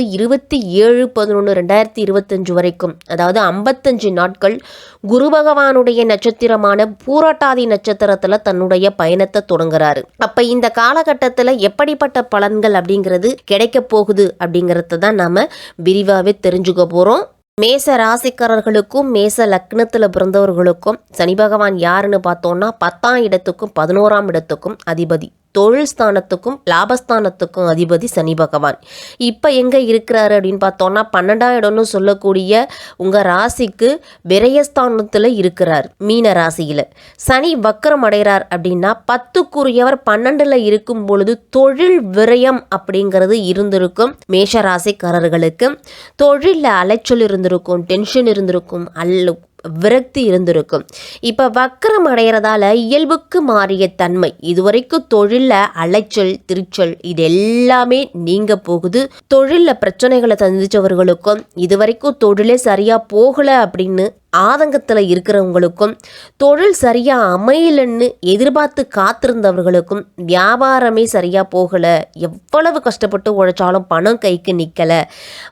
இருபத்தி ஏழு பதினொன்று ரெண்டாயிரத்தி இருபத்தஞ்சு வரைக்கும் அதாவது ஐம்பத்தஞ்சு நாட்கள் குரு பகவானுடைய நட்சத்திரமான பூரட்டாதி நட்சத்திரத்தில் தன்னுடைய பயணத்தை தொடங்குறாரு. அப்ப இந்த காலகட்டத்தில் எப்படிப்பட்ட பலன்கள் அப்படிங்கிறது கிடைக்க போகுது அப்படிங்கறத தான் நாம விரிவாகவே தெரிஞ்சுக்க போறோம். மேச ராசிக்காரர்களுக்கும் மேச லக்னத்தில் பிறந்தவர்களுக்கும் சனி பகவான் யாருன்னு பார்த்தோம்னா பத்தாம் இடத்துக்கும் பதினோராம் இடத்துக்கும் அதிபதி. தொழில் ஸ்தானத்துக்கும் லாபஸ்தானத்துக்கும் அதிபதி சனி பகவான். இப்போ எங்கே இருக்கிறாரு அப்படின்னு பார்த்தோம்னா பன்னெண்டாம் இடம்னு சொல்லக்கூடிய உங்கள் ராசிக்கு விரயஸ்தானத்தில் இருக்கிறார் மீன ராசியில். சனி வக்கரம் அடைகிறார் அப்படின்னா பத்துக்குரியவர் பன்னெண்டில் இருக்கும் பொழுது தொழில் விரயம் அப்படிங்கிறது இருந்திருக்கும் மேஷ ராசிக்காரர்களுக்கு. தொழிலில் அலைச்சல் இருந்திருக்கும் டென்ஷன் இருந்திருக்கும் அல்ல விரக்தி இருந்திருக்கும். இப்போ வக்கரம் அடைகிறதால இயல்புக்கு மாறிய தன்மை. இதுவரைக்கும் தொழிலில் அலைச்சல் திருச்சல் இது எல்லாமே நீங்க போகுது. தொழிலில் பிரச்சனைகளை சந்தித்தவர்களுக்கும் இதுவரைக்கும் தொழிலே சரியாக போகலை அப்படின்னு ஆதங்கத்தில் இருக்கிறவங்களுக்கும் தொழில் சரியாக அமையலன்னு எதிர்பார்த்து காத்திருந்தவர்களுக்கும் வியாபாரமே சரியாக போகலை. எவ்வளவு கஷ்டப்பட்டு உழைச்சாலும் பணம் கைக்கு நிற்கலை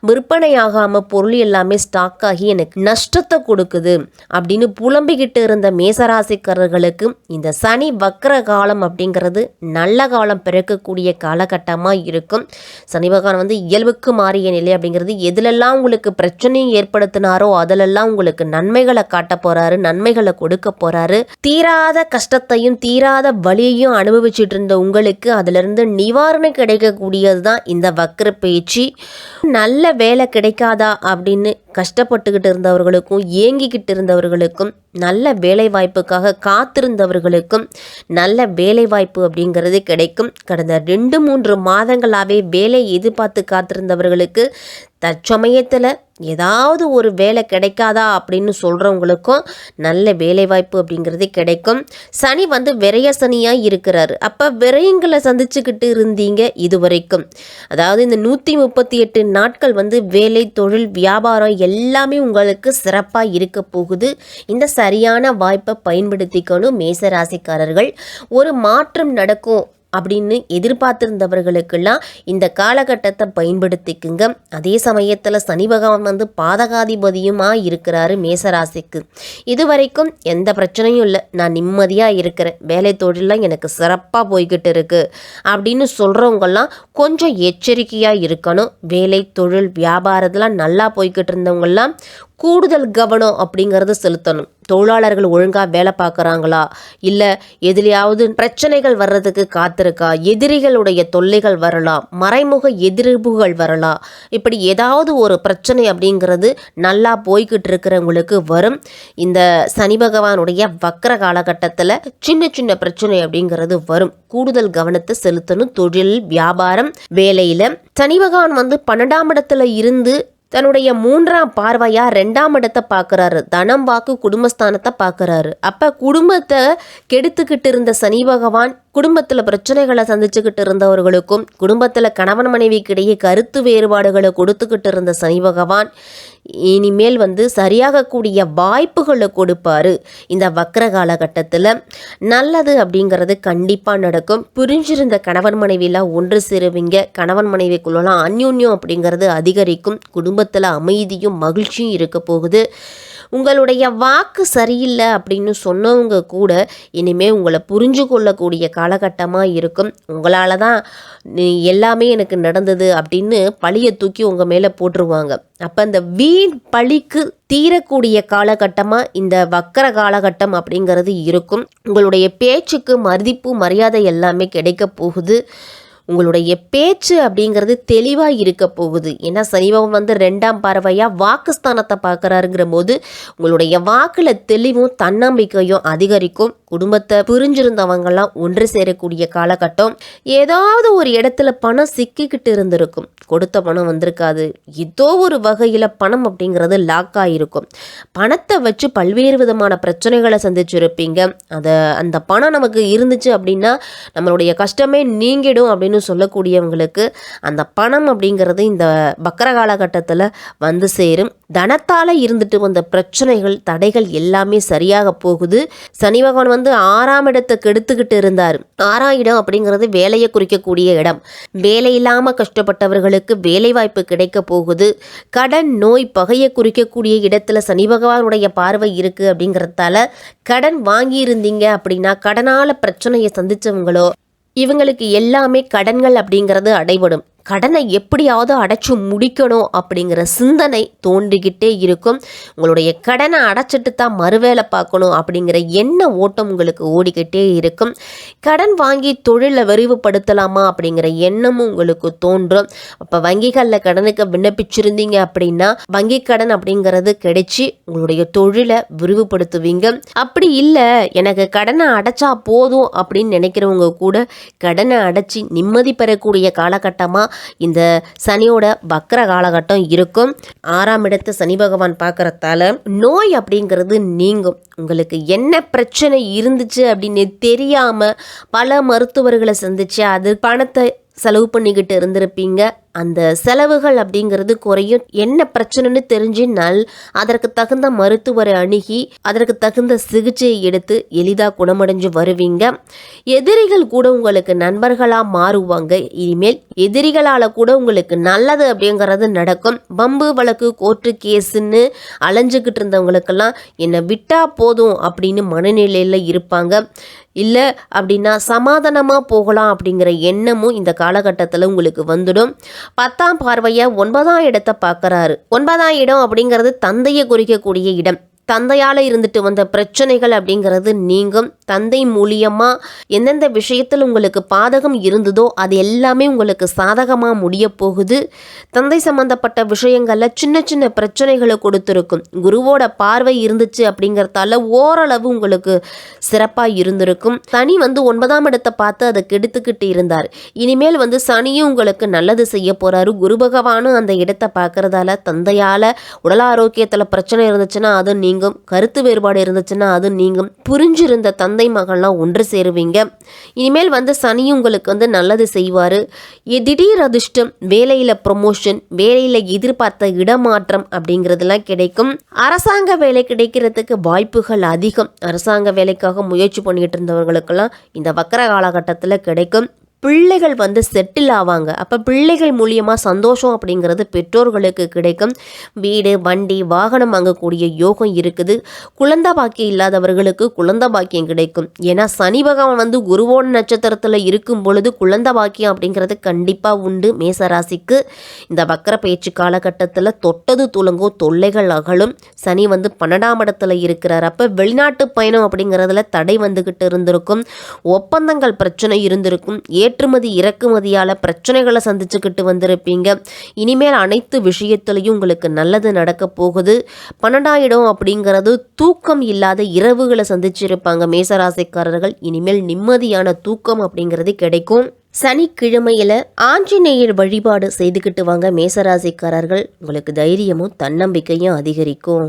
விற்பனையாகாமல் பொருள் எல்லாமே ஸ்டாக் ஆகி எனக்கு நஷ்டத்தை கொடுக்குது அப்படின்னு புலம்பிக்கிட்டு இருந்த மேசராசிக்காரர்களுக்கு இந்த சனி வக்கர காலம் அப்படிங்கிறது நல்ல காலம் பிறக்கக்கூடிய காலகட்டமாக இருக்கும். சனி பகவான் வந்து இயல்புக்கு மாறிய நிலை அப்படிங்கிறது எதிலெல்லாம் உங்களுக்கு பிரச்சனையும் ஏற்படுத்தினாரோ அதிலெல்லாம் உங்களுக்கு நன்மைகளை காட்ட போறாரு நன்மைகளை கொடுக்க போறாரு. தீராத கஷ்டத்தையும் தீராத வலியையும் அனுபவிச்சுட்டு இருந்த உங்களுக்கு அதிலிருந்து நிவாரணம் கிடைக்கக்கூடியது தான் இந்த வக்கர பேச்சு. நல்ல வேலை கிடைக்காதா அப்படின்னு கஷ்டப்பட்டுக்கிட்டு இருந்தவர்களுக்கும் ஏங்கிக்கிட்டு இருந்தவர்களுக்கும் நல்ல வேலை வாய்ப்புக்காக காத்திருந்தவர்களுக்கும் நல்ல வேலை வாய்ப்பு அப்படிங்கிறது கிடைக்கும். கடந்த ரெண்டு மூன்று மாதங்களாகவே வேலை எதிர்பார்த்து காத்திருந்தவர்களுக்கு தற்சமயத்தில் ஏதாவது ஒரு வேலை கிடைக்காதா அப்படின்னு சொல்கிறவங்களுக்கும் நல்ல வேலைவாய்ப்பு அப்படிங்கிறது கிடைக்கும். சனி வந்து விரைய சனியாக இருக்கிறாரு. அப்போ விரயங்களை சந்திச்சுக்கிட்டு இருந்தீங்க இது வரைக்கும் அதாவது இந்த நூற்றி முப்பத்தி எட்டு நாட்கள் வந்து வேலை தொழில் வியாபாரம் எல்லாமே உங்களுக்கு சிறப்பாக இருக்க போகுது. இந்த சரியான வாய்ப்பை பயன்படுத்திக்கணும் மேசராசிக்காரர்கள். ஒரு மாற்றம் நடக்கும் அப்படின்னு எதிர்பார்த்திருந்தவர்களுக்கெல்லாம் இந்த காலகட்டத்தை பயன்படுத்திக்குங்க. அதே சமயத்தில் சனி பகவான் வந்து பாதகாதிபதியுமாக இருக்கிறாரு மேசராசிக்கு. இது வரைக்கும் எந்த பிரச்சனையும் இல்லை. நான் நிம்மதியாக இருக்கிறேன். வேலை தொழிலாம் எனக்கு சிறப்பாக போய்கிட்டு இருக்குது அப்படின்னு சொல்கிறவங்கெல்லாம் கொஞ்சம் எச்சரிக்கையாக இருக்கணும். வேலை தொழில் வியாபாரத்தெலாம் நல்லா போய்கிட்டு இருந்தவங்கெல்லாம் கூடுதல் கவனம் அப்படிங்கிறத செலுத்தணும். தொழிலாளர்கள் ஒழுங்காக வேலை பார்க்குறாங்களா? இல்லை எதுலையாவது பிரச்சனைகள் வர்றதுக்கு காத்திருக்கா? எதிரிகளுடைய தொல்லைகள் வரலாம் மறைமுக எதிர்ப்புகள் வரலாம் இப்படி ஏதாவது ஒரு பிரச்சனை அப்படிங்கிறது நல்லா போய்கிட்டு இருக்கிறவங்களுக்கு வரும். இந்த சனி பகவானுடைய வக்கர காலகட்டத்தில் சின்ன சின்ன பிரச்சனை அப்படிங்கிறது வரும். கூடுதல் கவனத்தை செலுத்தணும். தொழில் வியாபாரம் வேலையில் சனி பகவான் வந்து பன்னெண்டாம் இடத்துல இருந்து தன்னுடைய மூன்றாம் பார்வையாக ரெண்டாம் இடத்தை பார்க்குறாரு. தனம் வாக்கு குடும்பஸ்தானத்தை பார்க்குறாரு. அப்போ குடும்பத்தை கெடுத்துக்கிட்டு இருந்த சனி பகவான் குடும்பத்தில் பிரச்சனைகளை சந்திச்சுக்கிட்டு இருந்தவர்களுக்கும் குடும்பத்தில் கணவன் மனைவிக்கிடையே கருத்து வேறுபாடுகளை கொடுத்துக்கிட்டு இருந்த சனி பகவான் இனிமேல் வந்து சரியாகக்கூடிய வாய்ப்புகளை கொடுப்பாரு. இந்த வக்கர காலகட்டத்தில் நல்லது அப்படிங்கிறது கண்டிப்பாக நடக்கும். புரிஞ்சிருந்த கணவன் மனைவிலாம் ஒன்று சேருவீங்க. கணவன் மனைவிக்குள்ளலாம் அந்யூன்யம் அப்படிங்கிறது அதிகரிக்கும். குடும்பத்தில் அமைதியும் மகிழ்ச்சியும் இருக்க போகுது. உங்களுடைய வாக்கு சரியில்லை அப்படின்னு சொன்னவங்க கூட இனிமேல் உங்களை புரிஞ்சு கொள்ளக்கூடிய காலகட்டமாக இருக்கும். உங்களால் தான் எல்லாமே எனக்கு நடந்தது அப்படின்னு பழியை தூக்கி உங்கள் மேலே போட்டுருவாங்க. அப்போ அந்த வீண் பழிக்கு தீரக்கூடிய காலகட்டமாக இந்த வக்கர காலகட்டம் அப்படிங்கிறது இருக்கும். உங்களுடைய பேச்சுக்கு மதிப்பு மரியாதை எல்லாமே கிடைக்க போகுது. உங்களுடைய பேச்சு அப்படிங்கிறது தெளிவாக இருக்க போகுது. ஏன்னா சனிபவன் வந்து ரெண்டாம் பார்வையாக வாக்குஸ்தானத்தை பார்க்குறாருங்கிற போது உங்களுடைய வாக்கில் தெளிவும் தன்னம்பிக்கையும் அதிகரிக்கும். குடும்பத்தை புரிஞ்சிருந்தவங்கெல்லாம் ஒன்று சேரக்கூடிய காலகட்டம். ஏதாவது ஒரு இடத்துல பணம் சிக்கிக்கிட்டு இருந்திருக்கும். கொடுத்த பணம் வந்திருக்காது. ஏதோ ஒரு வகையில் பணம் அப்படிங்கிறது லாக் ஆகிருக்கும் பணத்தை வச்சு பல்வேறு விதமான பிரச்சனைகளை சந்திச்சிருப்பீங்க. அதை அந்த பணம் நமக்கு இருந்துச்சு அப்படின்னா நம்மளுடைய கஷ்டமே நீங்கிடும் அப்படின்னு சொல்லக்கூடியவங்களுக்கு அந்த பணம் அப்படிங்கிறது இந்த பக்கர காலகட்டத்தில் வந்து சேரும். தனத்தால் இருந்துட்டு வந்த பிரச்சனைகள் தடைகள் எல்லாமே சரியாக போகுது. சனி பகவான் வந்து ஆறாம் இடத்தை கெடுத்துக்கிட்டு இருந்தார். ஆறாம் இடம் அப்படிங்கிறது வேலையை குறிக்கக்கூடிய இடம். வேலை இல்லாமல் கஷ்டப்பட்டவர்களுக்கு வேலை வாய்ப்பு கிடைக்க போகுது. கடன் நோய் பகையை குறிக்கக்கூடிய இடத்துல சனி பகவானுடைய பார்வை இருக்குது அப்படிங்கிறதால கடன் வாங்கியிருந்தீங்க அப்படின்னா கடனால் பிரச்சனையை சந்தித்தவங்களோ இவங்களுக்கு எல்லாமே கடன்கள் அப்படிங்கிறது அடைபடும். கடனை எப்படியாவது அடைச்சு முடிக்கணும் அப்படிங்கிற சிந்தனை தோன்றிக்கிட்டே இருக்கும். உங்களுடைய கடனை அடைச்சிட்டு தான் மறுவேலை பார்க்கணும் அப்படிங்கிற எண்ண ஓட்டம் உங்களுக்கு ஓடிக்கிட்டே இருக்கும். கடன் வாங்கி தொழிலை விரிவுபடுத்தலாமா அப்படிங்கிற எண்ணமும் உங்களுக்கு தோன்றும். அப்போ வங்கிகளில் கடனுக்கு விண்ணப்பிச்சிருந்தீங்க அப்படின்னா வங்கி கடன் அப்படிங்கிறது கிடைச்சி உங்களுடைய தொழிலை விரிவுபடுத்துவீங்க. அப்படி இல்லை எனக்கு கடனை அடைச்சா போதும் அப்படின்னு நினைக்கிறவங்க கூட கடனை அடைச்சி நிம்மதி பெறக்கூடிய காலகட்டமாக இந்த சனியோட வக்கர காலகட்டம் இருக்கும். ஆறாம் இடத்து சனி பகவான் பார்க்குறதால நோய் அப்படிங்கிறது நீங்கும். உங்களுக்கு என்ன பிரச்சனை இருந்துச்சு அப்படின்னு தெரியாமல் பல மருத்துவர்களை சந்திச்சு அது பணத்தை செலவு பண்ணிக்கிட்டு இருந்திருப்பீங்க. அந்த செலவுகள் அப்படிங்கிறது குறையும். என்ன பிரச்சனைன்னு தெரிஞ்சினால் அதற்கு தகுந்த மருத்துவரை அணுகி அதற்கு தகுந்த சிகிச்சையை எடுத்து எளிதாக குணமடைஞ்சு வருவீங்க. எதிரிகள் கூட உங்களுக்கு நண்பர்களாக மாறுவாங்க. இனிமேல் எதிரிகளால் கூட உங்களுக்கு நல்லது அப்படிங்கிறது நடக்கும். பம்பு வழக்கு கோர்ட்டு கேஸுன்னு அலைஞ்சுக்கிட்டு இருந்தவங்களுக்கெல்லாம் என்னை விட்டா போதும் அப்படின்னு மனநிலையில் இருப்பாங்க. இல்லை அப்படின்னா சமாதானமாக போகலாம் அப்படிங்கிற எண்ணமும் இந்த காலகட்டத்தில் உங்களுக்கு வந்துடும். பத்தாம் பார்வையை ஒன்பதாம் இடத்தை பார்க்குறாரு. ஒன்பதாம் இடம் அப்படிங்கிறது தந்தையை குறிக்கக்கூடிய இடம். தந்தையால் இருந்துட்டு வந்த பிரச்சனைகள் அப்படிங்கிறது நீங்கும். தந்தை மூலியமாக எந்தெந்த விஷயத்தில் உங்களுக்கு பாதகம் இருந்ததோ அது எல்லாமே உங்களுக்கு சாதகமாக முடிய போகுது. தந்தை சம்பந்தப்பட்ட விஷயங்களில் சின்ன சின்ன பிரச்சனைகளை கொடுத்துருக்கும். குருவோட பார்வை இருந்துச்சு அப்படிங்கிறதால ஓரளவு உங்களுக்கு சிறப்பாக இருந்திருக்கும். சனி வந்து ஒன்பதாம் இடத்தை பார்த்து அதை கெடுத்துக்கிட்டு இருந்தார். இனிமேல் வந்து சனியும் உங்களுக்கு நல்லது செய்ய போகிறாரு குரு பகவானும் அந்த இடத்தை பார்க்குறதால தந்தையால் உடல் ஆரோக்கியத்தில் பிரச்சனை இருந்துச்சுன்னா அது நீங்கும். கருத்து வேறுபாடு இருந்துச்சுன்னா அது நீங்கும். புரிஞ்சிருந்த தந்தை மகள்லாம் ஒன்று சேருவீங்க. இனிமேல் வந்து சனி உங்களுக்கு வந்து நல்லது செய்வார். திடீர் அதிர்ஷ்டம் வேலையில் ப்ரொமோஷன் வேலையில் எதிர்பார்த்த இடமாற்றம் அப்படிங்கிறதுலாம் கிடைக்கும். அரசாங்க வேலை கிடைக்கிறதுக்கு வாய்ப்புகள் அதிகம். அரசாங்க வேலைக்காக முயற்சி பண்ணிகிட்டு இருந்தவர்களுக்கெல்லாம் இந்த வக்கர காலகட்டத்தில் கிடைக்கும். பிள்ளைகள் வந்து செட்டில் ஆவாங்க. அப்போ பிள்ளைகள் மூலியமாக சந்தோஷம் அப்படிங்கிறது பெற்றோர்களுக்கு கிடைக்கும். வீடு வண்டி வாகனம் வாங்கக்கூடிய யோகம் இருக்குது. குழந்த பாக்கியம் இல்லாதவர்களுக்கு குழந்த பாக்கியம் கிடைக்கும். ஏன்னா சனி பகவான் வந்து குருவோன் நட்சத்திரத்தில் இருக்கும் பொழுது குழந்த பாக்கியம் அப்படிங்கிறது கண்டிப்பாக உண்டு. மேசராசிக்கு இந்த வக்கர பயிற்சி காலகட்டத்தில் தொட்டது துளங்கோ தொல்லைகள் அகலும். சனி வந்து பன்னெண்டாம் இடத்துல இருக்கிறார். அப்போ வெளிநாட்டு பயணம் அப்படிங்கிறதுல தடை வந்துக்கிட்டு இருந்திருக்கும். ஒப்பந்தங்கள் பிரச்சனை இருந்திருக்கும். ஏற்றுமதி இறக்குமதியால் பிரச்சனைகளை சந்திச்சுக்கிட்டு வந்திருப்பீங்க. இனிமேல் அனைத்து விஷயத்துலையும் உங்களுக்கு நல்லது நடக்க போகுது. பன்னெண்டாயிரம் அப்படிங்கிறது தூக்கம் இல்லாத இரவுகளை சந்திச்சிருப்பாங்க மேசராசிக்காரர்கள். இனிமேல் நிம்மதியான தூக்கம் அப்படிங்கிறது கிடைக்கும். சனிக்கிழமையில் ஆஞ்சநேயர் வழிபாடு செய்துக்கிட்டு வாங்க மேசராசிக்காரர்கள். உங்களுக்கு தைரியமும் தன்னம்பிக்கையும் அதிகரிக்கும்.